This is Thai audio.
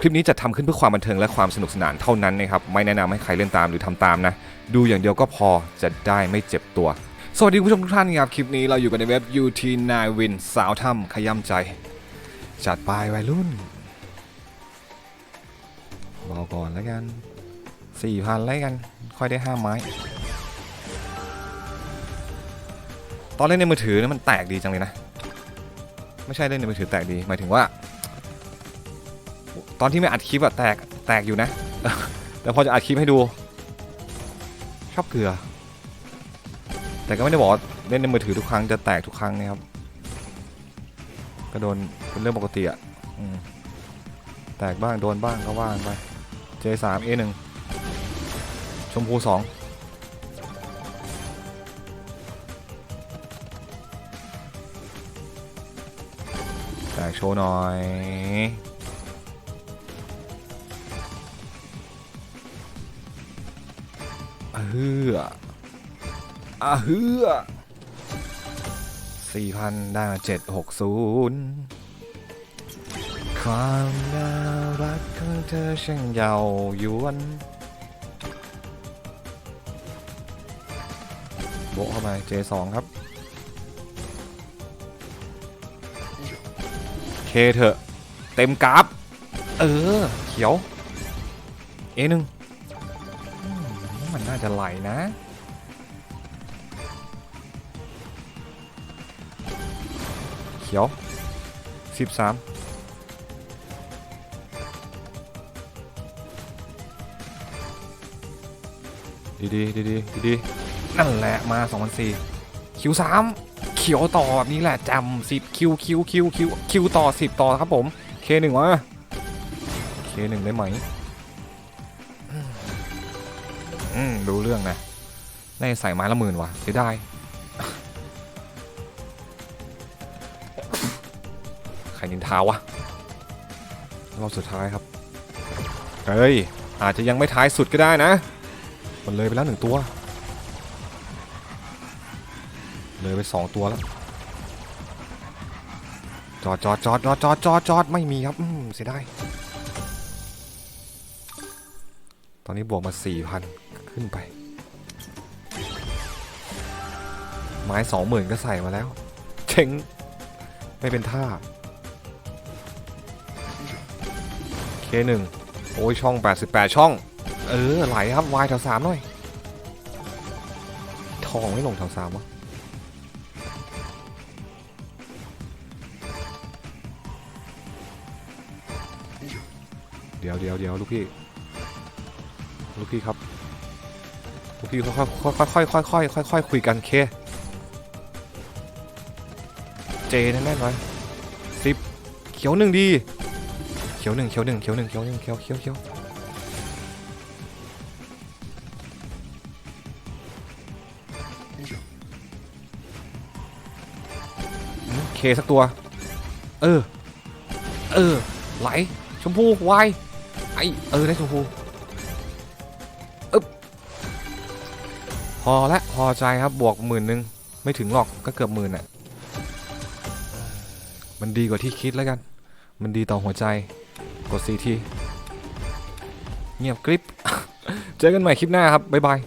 คลิปนี้จะทำขึ้นเพื่อความบันเทิงและความสนุกสนานเท่านั้นนะครับ ไม่แนะนำให้ใครเล่นตามหรือทำตามนะ ดูอย่างเดียวก็พอจะได้ไม่เจ็บตัว สวัสดีคุณผู้ชมทุกท่านครับ คลิปนี้เราอยู่กันในเว็บ UT9 Win สาวถ้ำขย้ำใจ จัดไปวัยรุ่นเบาก่อนแล้วกันสี่พันแล้วกัน ค่อยได้ห้าไม้ ตอนเล่นในมือถือเนี่ยมันแตกดีจังเลยนะ ไม่ใช่เล่นในมือถือแตกดี หมายถึงว่า ตอนที่ไม่อัดคลิปอะแตกแตกอยู่นะแต่พอจะอัดคลิปให้ดู ชอบเกลือ แต่ก็ไม่ได้บอกเล่นในมือถือทุกครั้งจะแตกทุกครั้งนะครับก็โดนเป็นเรื่องปกติอะอแตกบ้างโดนบ้างก็ว่างไป J3 A1 ชมพู2แตกโชว์หน่อย อะเฮืออะเฮือสี่พันได้มาเจ็ดหกศูนย์ความน่ารักของเธอช่างเยาวยวนโบเข้าไป J2 ครับ เคเถอะ เต็มกราฟ เออ เขียวเอหนึ่ง มันน่าจะไหลนะ เขียวสิบสามดีดีดีดีดีดีๆนั่นแหละมา2 0 0คิวสามเขียวต่อแบบนี้แหละจำสิบคิวคิวคิวคิวคิวต่อสิบต่อครับผมเคหนึ่งวะเคหนึ่งได้ไหม อืมรู้เรื่องนะได้ใส่ไม้ละหมื่นว่ะเสียดายใครนินทาวะรอบสุดท้ายครับ เฮ้ย อาจจะยังไม่ท้ายสุดก็ได้นะ มันเลยไปแล้วหนึ่งตัว เลยไปสองตัวแล้ว จอดจอดจอดจอดจอดจอดจอดไม่มีครับอืมเสียดายตอนนี้บวกมา4,000 ขึ้นไป ไม้20,000ก็ใส่มาแล้ว เช็งไม่เป็นท่า K1 โอ้ยช่อง 88 ช่อง เออ ไหลครับ Y แถว3หน่อย ทองไม่ลงแถว3วะเดี๋ยวเดี๋ยวเดี๋ยวลูกพี่ ลูกพี่ครับ พี่ค่อยค่อยค่อยค่อยค่อยค่อยค่อยคุยกันเค เจแน่นๆไว้สิบเขียวหนึ่งดีเขียวหนึ่งเขียวหนึ่งเขียวหนึ่งเขียวหนึ่งเขียวเขียวเขียวเคสักตัว เออ เออ ไหล ชมพูวายไอเออ ได้ชมพู อละพอใจครับบวกหมื่นหนึ่งไม่ถึงหรอกก็เกือบหมื่นอะ มันดีกว่าที่คิดแล้วกัน มันดีต่อหัวใจ กดซีที เงียบกริป เจอกันใหม่คลิปหน้าครับ บ๊ายบาย